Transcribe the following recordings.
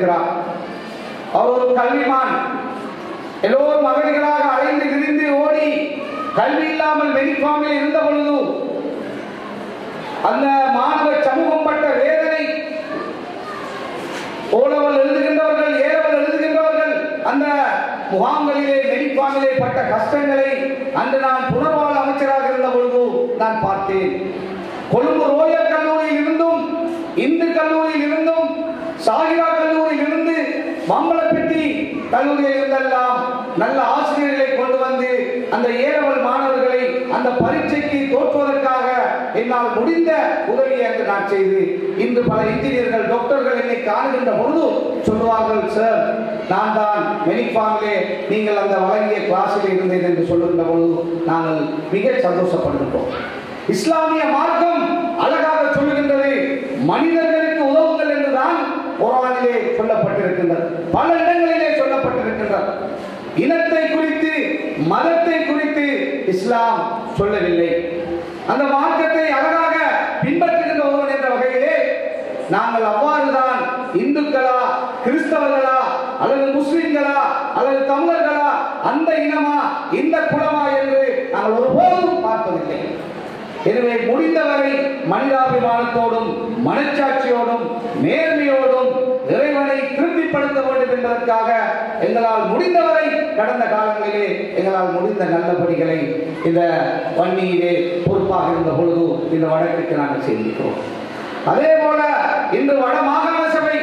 எங்களுடைய இருக்கிறார் அவர் ஒரு கல்விமான். எல்லோரும் மகன்களாக அலைந்து விரிந்து ஓடி கல்வி இல்லாமல் வெடிப்பாமல் இருந்த பொழுது அந்த மாணவ சமூகம் பட்ட வேதனை ஓலவல் எழுதுகின்றவர்கள் ஏலவல் எழுதுகின்றவர்கள் அந்த முகாம்களிலே மெடிப்பாங்கிலே பட்ட கஷ்டங்களை அன்று நான் புனர்வாழ் அமைச்சராக இருந்த பொழுது நான் பார்த்தேன். கொழும்பு ரோயல் கல்லூரியில் இருந்தும் இந்து கல்லூரியில் இருந்தும் சாகிரா கல்லூரி மாம்பழப்பட்டி கல்லூரியில் இருந்தெல்லாம் நல்ல ஆசிரியர்களை கொண்டு வந்து அந்த ஏழவல் மாணவர்களை அந்த பரீட்சைக்கு தோற்றுவதற்காக என்னால் முடிந்த உதவியை அங்கு நான் செய்து இன்று பல இன்ஜினியர்கள் டாக்டர்கள் என்னை காணுகின்ற பொழுது சொல்வார்கள் சார் நான் தான் மெனிஃபார்மிலே நீங்கள் அந்த வழங்கிய கிளாஸில் இருந்தேன் என்று சொல்லுகின்ற பொழுது நாங்கள் மிக சந்தோஷப்படுகின்றோம். இஸ்லாமிய மார்க்கம் அழகாக சொல்லுகின்றது மனிதர்களுக்கு உதவுங்கள் என்றுதான் குரானிலே சொல்லப்பட்டிருக்கின்றது. பல இடங்களிலே சொல்லப்பட்டிருக்கின்றது. இனத்தை குறித்து மதத்தை குறித்து இஸ்லாம் சொல்லவில்லை. அந்த மார்க்கத்தை அழகாக பின்பற்றுகின்ற ஒருவன் என்ற வகையிலே நாங்கள் அவ்வாறுதான் இந்துக்களா கிறிஸ்தவர்களா அல்லது முஸ்லிம்களா அல்லது தமிழர்களா அந்த இனமா இந்த குலமா என்று நாங்கள் ஒருபோதும் பார்ப்பதில்லை. எனவே முடிந்தவரை மனிதாபிமானத்தோடும் மனச்சாட்சியோடும் நேர்மையோடும் செய்வதற்காக எங்களால் முடிந்தவரை கடந்த காலங்களிலே எங்களால் முடிந்த நல்லபடிகளை இந்த வன்னியிலே பொறுப்பாக இருந்த பொழுது இந்த வழக்கிற்கு நாங்கள் செய்திருக்கிறோம் அதே போல இன்று வட மாகாண சபை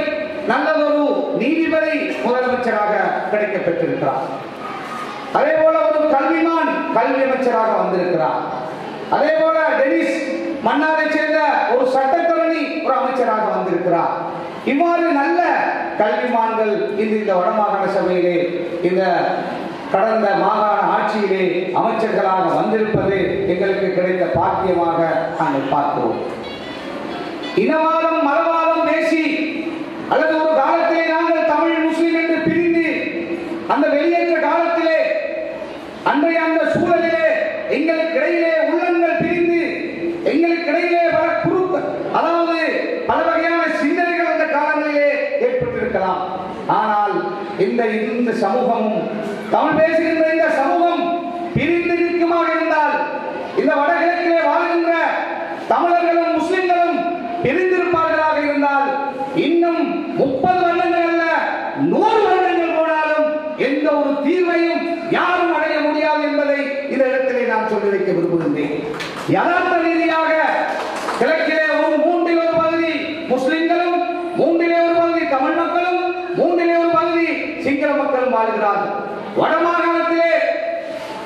நல்லதொரு நீதிபதி முதலமைச்சராக கிடைக்க பெற்றிருக்கிறார் அதே போல ஒரு கல்விமான் கல்வி அமைச்சராக வந்திருக்கிறார். அதே போல டெனிஸ் மன்னாரை சேர்ந்த ஒரு சட்ட இருக்கிறார். இவ்வாறு நல்ல கல்விமான்கள் இன்று இந்த வடமாகாண சபையிலே இந்த கடந்த மாகாண ஆட்சியிலே அமைச்சர்களாக வந்திருப்பது எங்களுக்கு கிடைத்த பாக்கியமாக நாங்கள் பார்க்கிறோம். இனவாதம் மதவாதம் பேசி அல்லது ஒரு காலத்திலே நாங்கள் தமிழ் முஸ்லிம் என்று பிரிந்து அந்த வெளியே காலத்திலே அன்றைய அந்த சூழலிலே எங்களுக்கு இடையிலே உள்ளங்கள் பிரிந்து எங்களுக்கு இடையிலே பல குறுக்க அதாவது பல வகையான சிந்தனைகள் அந்த காலங்களிலே ஏற்பட்டிருக்கலாம் ஆனால் இந்த இந்த சமூகமும் தமிழ் பேசுகின்ற இந்த சமூகம் பிரிந்து நிற்குமாக இருந்தால் இந்த வடகிழக்கிலே வாழ்கின்ற தமிழர்களும் முஸ்லிம்களும் பிரிந்திருப்பார்களாக இருந்தால் இன்னும் முப்பது வருடங்கள் அல்ல நூறு வருடங்கள் போனாலும் எந்த ஒரு தீர்வையும் யாரும் அடைய முடியாது என்பதை இந்த இடத்திலே நான் சொல்லி வைக்க விரும்புகின்றேன். யதார்த்த ரீதியாக கிழக்கிலே ஒரு மூணு வாழ்கிறார்கள் வடமாகாணத்திலே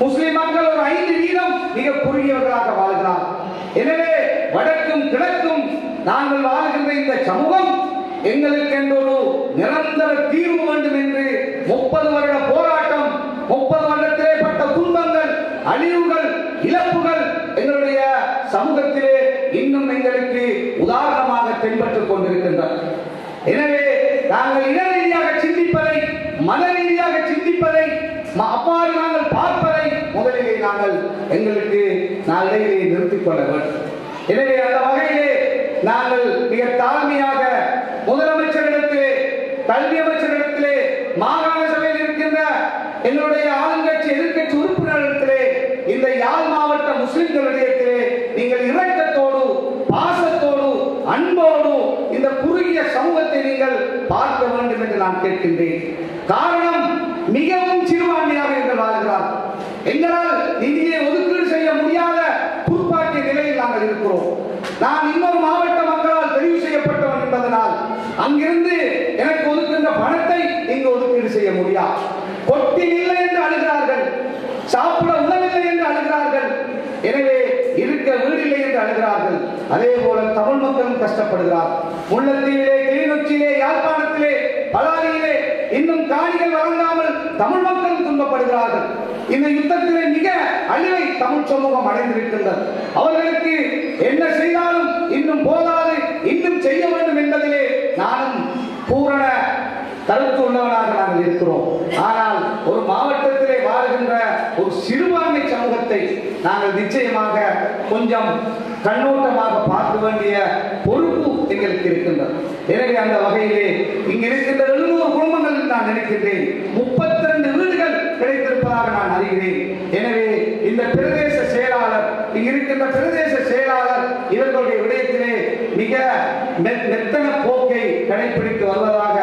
முஸ்லிம் மக்கள் ஒரு ஐந்து வீதம் மிக குறுகியவர்களாக வாழ்கிறார். எனவே வடக்கும் கிழக்கும் நாங்கள் வாழ்கின்ற இந்த சமூகம் எங்களுக்கு என்றொரு நிரந்தர தீர்வு வேண்டும் என்று முப்பது வருட போராட்டம் முப்பது வருடத்திலே பட்ட துன்பங்கள் அழிவுகள் இழப்புகள் எங்களுடைய சமூகத்திலே இன்னும் எங்களுக்கு உதாரணமாக தென்பட்டுக் கொண்டிருக்கின்றன. எனவே நாங்கள் இன ரீதியாக சிந்திப்பதை மன சிந்திப்பதை அவ்வாறு நாங்கள் பார்ப்பதை முதலிலே நாங்கள் எங்களுக்கு நாளிலே நிறுத்திக் கொள்ள வேண்டும். எனவே அந்த வகையிலே நாங்கள் மிக தாழ்மையாக முதலமைச்சரிடத்திலே கல்வி அமைச்சரிடத்திலே மாகாண சபையில் இருக்கின்ற எங்களுடைய ஆளுங்கட்சி எதிர்கட்சி உறுப்பினரிடத்திலே இந்த யாழ் மாவட்ட முஸ்லிம்களிடத்திலே நீங்கள் இரக்கத்தோடு பாசத்தோடு அன்போடு இந்த குறுகிய சமூகத்தை நீங்கள் பார்க்க வேண்டும் என்று நான் கேட்கின்றேன். காரணம் மிகவும் சிறுபான்மையாக எங்கள் வாழ்கிறார் எங்களால் நிதியை ஒதுக்கீடு செய்ய முடியாத குறிப்பாக்கிய நிலையில் நாங்கள் இருக்கிறோம் நான் இன்னொரு மாவட்ட மக்களால் தெரிவு செய்யப்பட்டவன் என்பதனால் அங்கிருந்து எனக்கு ஒதுக்குகின்ற பணத்தை இங்கு ஒதுக்கீடு செய்ய முடியாது கொட்டி இல்லை என்று அழுகிறார்கள். சாப்பிட உணவில்லை என்று அழுகிறார்கள். எனவே இருக்க வீடில்லை என்று அழுகிறார்கள். அதே போல தமிழ் மக்களும் கஷ்டப்படுகிறார். முள்ளத்தீவிலே கிளிநொச்சியிலே யாழ்ப்பாணத்திலே பலாரியிலே இன்னும் காணிகள் வழங்காமல் தமிழ் மக்கள் துன்பப்படுகிறார்கள். இந்த யுத்தத்திலே மிக அழிவை தமிழ் சமூகம் அடைந்திருக்கின்றது. அவர்களுக்கு என்ன செய்தாலும் இன்னும் போதாது இன்னும் செய்ய வேண்டும் என்பதிலே நானும் பூரண கருத்து உள்ளவனாக இருக்கிறோம் ஆனால் ஒரு மாவட்டத்திலே வாழ்கின்ற ஒரு சிறுபான்மை சமூகத்தை நாங்கள் நிச்சயமாக கொஞ்சம் கண்ணோட்டமாக பார்க்க வேண்டிய பொறுப்பு எங்களுக்கு இருக்கின்றது. எனவே அந்த வகையிலே இங்கு இருக்கின்ற எழுநூறு குடும்பங்கள் நான் நினைக்கின்றேன். முப்பத்தி ரெண்டு வீடுகள் கிடைத்திருப்பதாக நான் அறிகிறேன். எனவே இந்த பிரதேச செயலாளர் இங்கு இருக்கின்ற பிரதேச செயலாளர் இவர்களுடைய விடயத்திலே மிக மெத்தன போக்கை கடைபிடித்து வருவதாக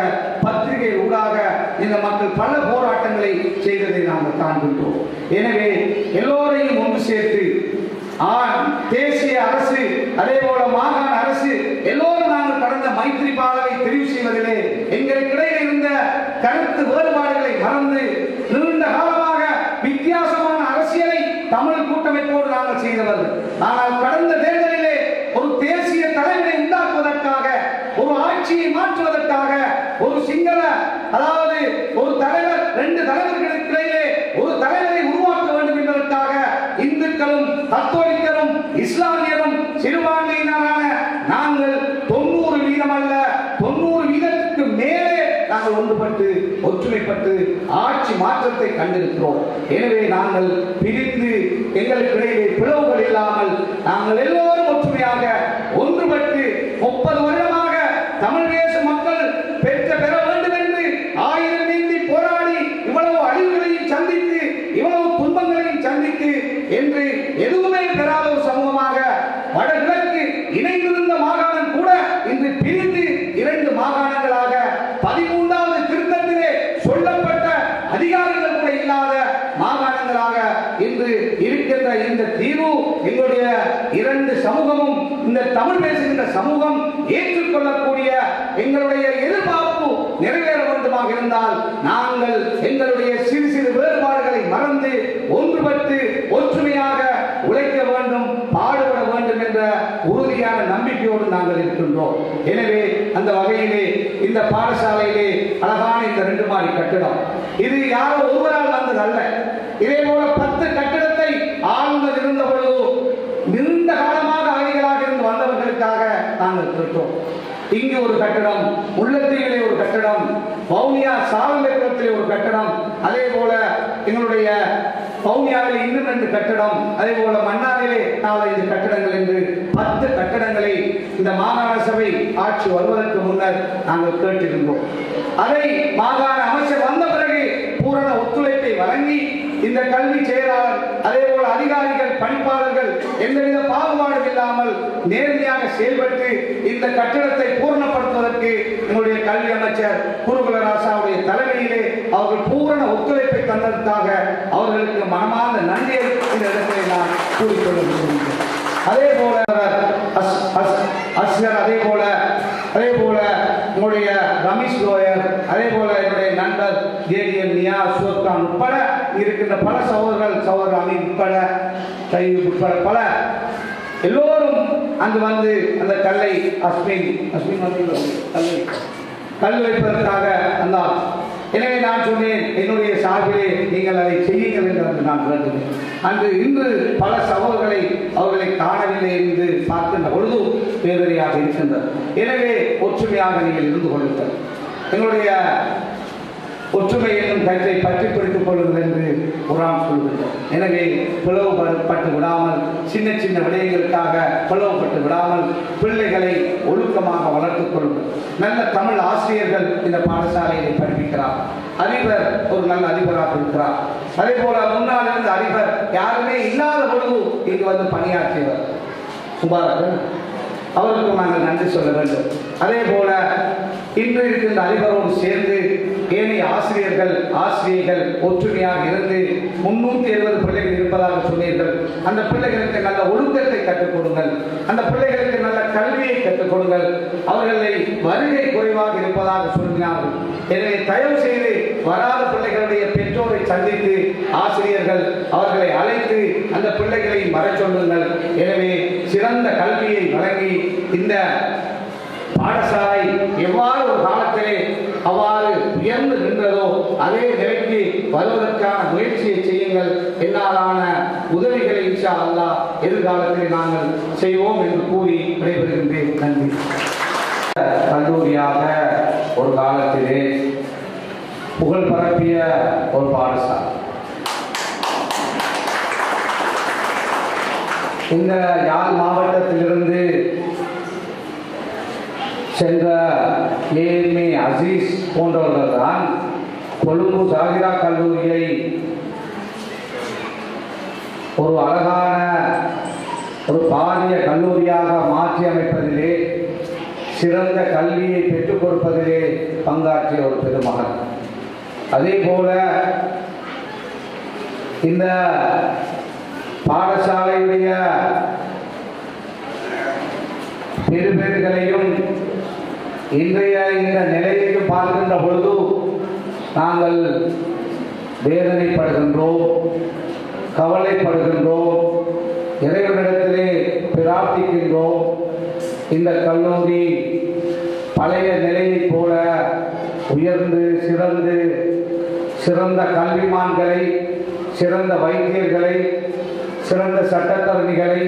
பத்திரிகை ஊடாக இந்த மக்கள் பல போராட்டங்களை செய்ததை நாங்கள் காண்கின்றோம். எனவே எல்லோரையும் ஒன்று சேர்த்து ஆண் தேசிய அரசு அதே போல மாகாண அரசு எல்லோரும் நாங்கள் கடந்த மைத்திரி பாலவை தெரிவு செய்வதிலே எங்களுக்கு இடையில் இருந்த கருத்து வேறுபாடுகளை மறந்து நீண்ட காலமாக வித்தியாசமான அரசியலை தமிழ் கூட்டமைப்போடு நாங்கள் செய்தவர்கள். ஆனால் கடந்த தேர்தலிலே ஒரு தேசிய தலைவரை உண்டாக்குவதற்காக ஒரு ஆட்சியை மாற்றுவதற்காக ஒரு சிங்கள அதாவது ஒரு தலைவர் ரெண்டு தலைவர்களுக்கு இடையிலே ஒரு தலைவரை உருவாக்க வேண்டும் என்பதற்காக இந்துக்களும் கத்தோலிக்கரும் இஸ்லாமியரும் சிறுபான்மையினரான நாங்கள் தொண்ணூறு வீதம் அல்ல தொண்ணூறு வீதத்துக்கு மேலே நாங்கள் ஒன்றுபட்டு ஒற்றுமைப்பட்டு ஆட்சி மாற்றத்தை கண்டிருக்கிறோம். எனவே நாங்கள் பிரித்து எங்களுக்கு இடையிலே பிளவுகள் இல்லாமல் நாங்கள் எல்லோரும் ஒற்றுமையாக ஒன்றுபட்டு முப்பது வருடமாக தமிழ் தேச மக்கள் பெற்ற பெற வேண்டும் என்று ஆயிரம் நீந்தி போராடி இவ்வளவு அழிவுகளையும் சந்தித்து இவ்வளவு துன்பங்களையும் சந்தித்து என்று எதுவுமே பெறாத ஒரு சமூகமாக வடகிழக்கு இணைந்திருந்த மாகாணம் கூட இன்று பிரிந்து இரண்டு மாகாணங்களாக பதிமூன்றாவது திருத்தத்திலே சொல்லப்பட்ட அதிகாரங்கள் கூட இல்லாத மாகாணங்களாக இன்று இருக்கின்ற இந்த தீர்வு எங்களுடைய இரண்டு சமூகமும் இந்த தமிழ் பேசுகின்ற சமூகம் ஏற்றுக்கொள்ளக்கூடிய எங்களுடைய எதிர்பார்ப்பு நிறைவேற வேண்டுமாக இருந்தால் நாங்கள் எங்களுடைய சிறு சிறு வேறுபாடுகளை மறந்து ஒன்றுபட்டு ஒற்றுமையாக உழைக்க வேண்டும் பாடுபட வேண்டும் என்ற உறுதியான நம்பிக்கையோடு நாங்கள் இருக்கின்றோம். எனவே அந்த வகையிலே இந்த பாடசாலையிலே அழகான இந்த ரெண்டு மாடி கட்டிடம். இது யாரோ ஒருவரால் வந்ததல்ல இதே போல பத்து கட்டிடத்தை ஆளுநர் இருந்த பொழுது நீண்ட காலமாக அகதிகளாக இருந்து வந்தவர்களுக்காக நாங்கள் கேட்டோம் இங்கு ஒரு கட்டடம் உள்ளத்தீவிலே ஒரு கட்டடம் வவுனியா சாலம்பேத்திலே ஒரு கட்டடம் அதே போல எங்களுடைய வவுனியாவில் இன்னும் ரெண்டு கட்டடம் அதே போல மன்னாரிலே நாலஞ்சு கட்டடங்கள் என்று பத்து கட்டடங்களை இந்த மாகாண சபை ஆட்சி வருவதற்கு முன்னர் நாங்கள் கேட்டிருந்தோம். அதை மாகாண அமைச்சர் வந்த பிறகு பூரண ஒத்துழைப்பை வழங்கி இந்த கல்வி செயலாளர் அதே போல அதிகாரிகள் பணிப்பாளர்கள் எந்தவித பாகுபாடும் இல்லாமல் நேர்மையாக செயல்பட்டு இந்த கட்டிடத்தை பூரணப்படுத்துவதற்கு எங்களுடைய கல்வி அமைச்சர் குருகுல ராசாவுடைய தலைமையிலே அவர்கள் பூரண ஒத்துழைப்பை தந்ததற்காக அவர்களுக்கு மனமார்ந்த நன்றியை இந்த இடத்திலே நான் கூறிக்கொள்ள விரும்புகிறேன். அதே போல அஸ்- அஸ்- அஸ்கர் அதே போல அதே போல உங்களுடைய ரமேஷ் லோயர் அதே போல என்னுடைய நண்பர் ஜேடிஎன் நியா சுல்தான் உட்பட இருக்கின்ற பல சகோதரர்கள் சகோதரர் அமீன் உட்பட சையீத் உட்பட பல. எல்லோரும் அங்கு வந்து அந்த கல்லை அஸ்மின் அஸ்மின் வந்து கல்லை கல் வைப்பதற்காக அந்த எனவே நான் சொன்னேன் என்னுடைய சார்பிலே நீங்கள் அதை செய்யுங்கள் என்று அன்று நான் வேண்டுகிறேன். அன்று இன்று பல சகோதரர்களை அவர்களை காணவில்லை என்று பார்க்கின்ற பொழுது வேதனையாக இருக்கின்றது. எனவே ஒற்றுமையாக நீங்கள் இருந்து கொள்ளுங்கள். எங்களுடைய ஒற்றுமை என்னும் கருத்தை பற்றி பிடித்துக் கொள்ளுங்கள் என்று குரான் சொல்கின்றோம் எனவே பிளவுபட்டு விடாமல் சின்ன சின்ன விடயங்களுக்காக பிளவுபட்டு விடாமல் பிள்ளைகளை ஒழுக்கமாக வளர்த்துக் கொள்ளுங்கள். நல்ல தமிழ் ஆசிரியர்கள் இந்த பாடசாலையை படிப்பிக்கிறார். அதிபர் ஒரு நல்ல அதிபராக இருக்கிறார். அதே போல முன்னால் இருந்த அதிபர் யாருமே இல்லாத பொழுது இங்கு வந்து பணியாற்றியவர். சுபாரகன் அவருக்கு நாங்கள் நன்றி சொல்ல வேண்டும். அதே போல இன்று இருக்கின்ற அதிபரோடு சேர்ந்து ஏனைய ஆசிரியர்கள் ஆசிரியர்கள் ஒற்றுமையாக இருந்து முன்னூத்தி எழுபது பிள்ளைகள் இருப்பதாக சொன்னீர்கள். அந்த பிள்ளைகளுக்கு நல்ல ஒழுக்கத்தை கற்றுக் கொடுங்கள். அந்த பிள்ளைகளுக்கு நல்ல கல்வியை கற்றுக் கொடுங்கள். அவர்களை வருகை குறைவாக இருப்பதாக சொன்னார்கள் எனவே தயவு செய்து வராத பிள்ளைகளுடைய பெற்றோரை சந்தித்து ஆசிரியர்கள் அவர்களை அழைத்து அந்த பிள்ளைகளை வர சொல்லுங்கள். எனவே சிறந்த கல்வியை வழங்கி இந்த பாடசாலை எவ்வாறு ஒரு காலத்திலே அவ்வாறு உயர்ந்து நின்றதோ அதே நிலைக்கு வருவதற்கான முயற்சியை செய்யுங்கள். என்னாலான உதவிகளை இன்ஷா அல்லாஹ் எதிர்காலத்தில் நாங்கள் செய்வோம் என்று கூறி விடைபெறுகின்றேன். நன்றி. கல்லூரியாக ஒரு காலத்திலே புகழ் பரப்பிய ஒரு பாடசாலை. இந்த யாழ் மாவட்டத்திலிருந்து சென்ற ஏஎம்ஏ அசீஸ் போன்றவர்கள் தான் கொழும்பு சாகிரா கல்லூரியை ஒரு அழகான ஒரு பாரிய கல்லூரியாக மாற்றி அமைப்பதிலே சிறந்த கல்வியை பெற்றுக் கொடுப்பதிலே பங்காற்றிய ஒரு பெருமகன். அதே போல இந்த பாடசாலையுடைய பெருபேறுகளையும் இன்றைய இந்த நிலையை பார்க்கின்ற பொழுது நாங்கள் வேதனைப்படுகின்றோம் கவலைப்படுகின்றோம் இறைவனிடத்திலே பிரார்த்திக்கின்றோம். இந்த கல்லூரி பழைய நிலையைப் போல உயர்ந்து சிறந்து சிறந்த கல்விமான்களை சிறந்த வைத்தியர்களை சிறந்த சட்டத்தரணிகளை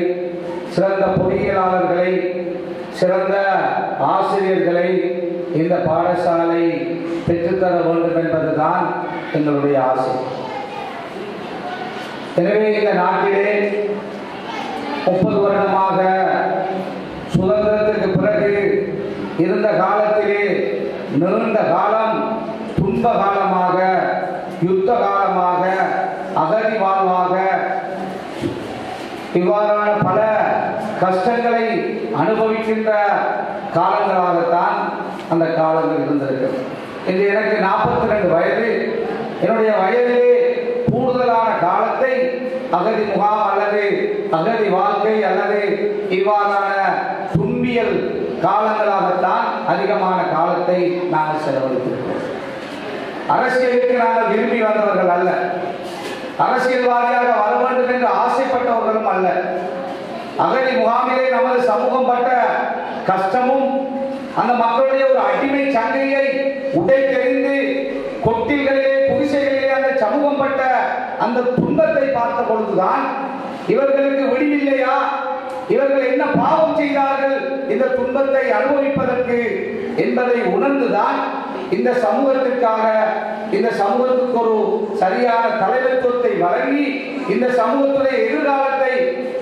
சிறந்த பொறியியலாளர்களை சிறந்த ஆசிரியர்களை இந்த பாடசாலை பெற்றுத்தர வேண்டும் என்பதுதான் எங்களுடைய ஆசை. எனவே இந்த நாட்டிலே முப்பது வருடமாக சுதந்திரத்திற்கு பிறகு இருந்த காலத்திலே நீண்ட காலம் துன்ப காலமாக யுத்த காலமாக அகதி வாழ்வாக இவ்வாறான பல கஷ்டங்களை அனுபவிக்கின்ற காலங்களாகத்தான் அந்த காலங்கள் இருந்திருக்கிறது இன்று எனக்கு நாற்பத்தி ரெண்டு வயது. என்னுடைய வயதிலே கூடுதலான காலத்தை அகதி முகாம் அல்லது அகதி வாழ்க்கை அல்லது இவ்வாறான துன்பியல் காலங்களாகத்தான் அதிகமான காலத்தை நாங்கள் செலவழித்திருக்கிறோம். அரசியலுக்கு நாங்கள் விரும்பி வந்தவர்கள் அல்ல. அரசியல்வாதியாக வர வேண்டும் என்று ஆசைப்பட்டவர்களும் அல்ல. அகதி முகாமிலே நமது கஷ்டமும் அந்த மக்களுடைய ஒரு அடிமை சங்கையை உடை தெரிந்து கொட்டில்களிலே குடிசைகளிலே அந்த சமூகம் பட்ட அந்த துன்பத்தை பார்த்த பொழுதுதான் இவர்களுக்கு விடிவில்லையா? இவர்கள் என்ன பாவம் செய்தார்கள்? இந்த துன்பத்தை அனுபவிப்பதற்கு என்பதை உணர்ந்துதான் இந்த சமூகத்திற்காக இந்த சமூகத்துக்கு ஒரு சரியான தலைமைத்துவத்தை வழங்கி இந்த சமூகத்துடைய எதிர்கால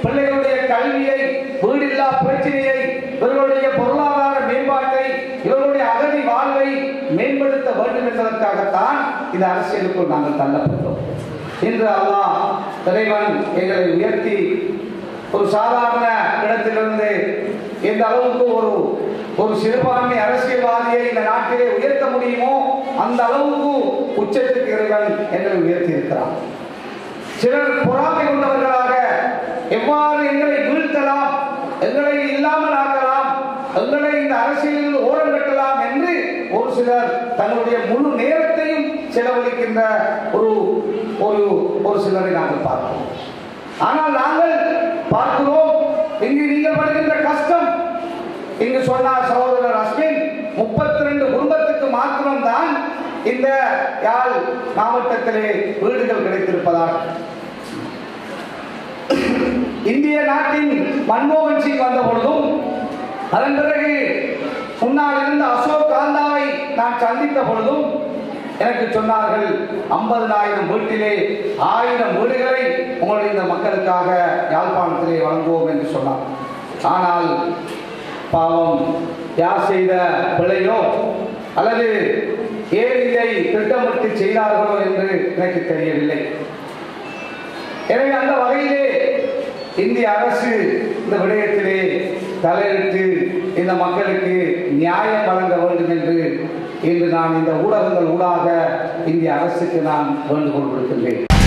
பிள்ளைகளுடைய கல்வியை வீடில்லா பிரச்சனையை இவர்களுடைய பொருளாதார மேம்பாட்டை இவர்களுடைய அகதி வாழ்வை மேம்படுத்த வேண்டும் என்பதற்காகத்தான் இந்த அரசியலுக்குள் நாங்கள் தள்ளப்பட்டோம். இன்று அல்லாஹ் தலைவன் எங்களை உயர்த்தி ஒரு சாதாரண இடத்திலிருந்து எந்த அளவுக்கு ஒரு ஒரு சிறுபான்மை அரசியல்வாதியை இந்த நாட்டிலே உயர்த்த முடியுமோ அந்த அளவுக்கு உச்சத்துக்கு இறைவன் எங்களை உயர்த்தி இருக்கிறான். சிலர் பொறாமை கொண்டவர்களாக எவ்வாறு எங்களை வீழ்த்தலாம் எங்களை இல்லாமல் ஆக்கலாம் இந்த அரசியலில் ஓரம் கட்டலாம் என்று ஒரு சிலர் தன்னுடைய முழு நேரத்தையும் செலவழிக்கின்ற ஒரு ஒரு ஒரு சிலரை நாங்கள் பார்க்கிறோம். ஆனால் நாங்கள் பார்க்கிறோம் இங்கு நீங்கள் படுகின்ற கஷ்டம். இங்கு சொன்னார் சகோதரர் அஸ்மின் முப்பத்தி ரெண்டு குடும்பத்துக்கு மாத்திரம்தான் இந்த யாழ் மாவட்டத்திலே வீடுகள் கிடைத்திருப்பதாக இந்திய நாட்டின் மன்மோகன் சிங் வந்த பொழுதும் அதன் பிறகு முன்னால் இருந்த அசோக் காந்தாவை நான் சந்தித்த பொழுதும் எனக்கு சொன்னார்கள் ஐம்பதனாயிரம் வீட்டிலே ஆயிரம் வீடுகளை உங்களுடைய இந்த மக்களுக்காக யாழ்ப்பாணத்திலே வழங்குவோம் என்று சொன்னார். ஆனால் பாவம் யார் செய்த பிழையோ அல்லது ஏன் இதை திட்டமிட்டு செய்தார்களோ என்று எனக்கு தெரியவில்லை. எனவே அந்த வகையிலே இந்திய அரசு இந்த விடயத்திலே தலையிட்டு இந்த மக்களுக்கு நியாயம் வழங்க வேண்டும் என்று இன்று நான் இந்த ஊடகங்கள் ஊடாக இந்திய அரசுக்கு நான் வேண்டுகோள் விடுக்கின்றேன்.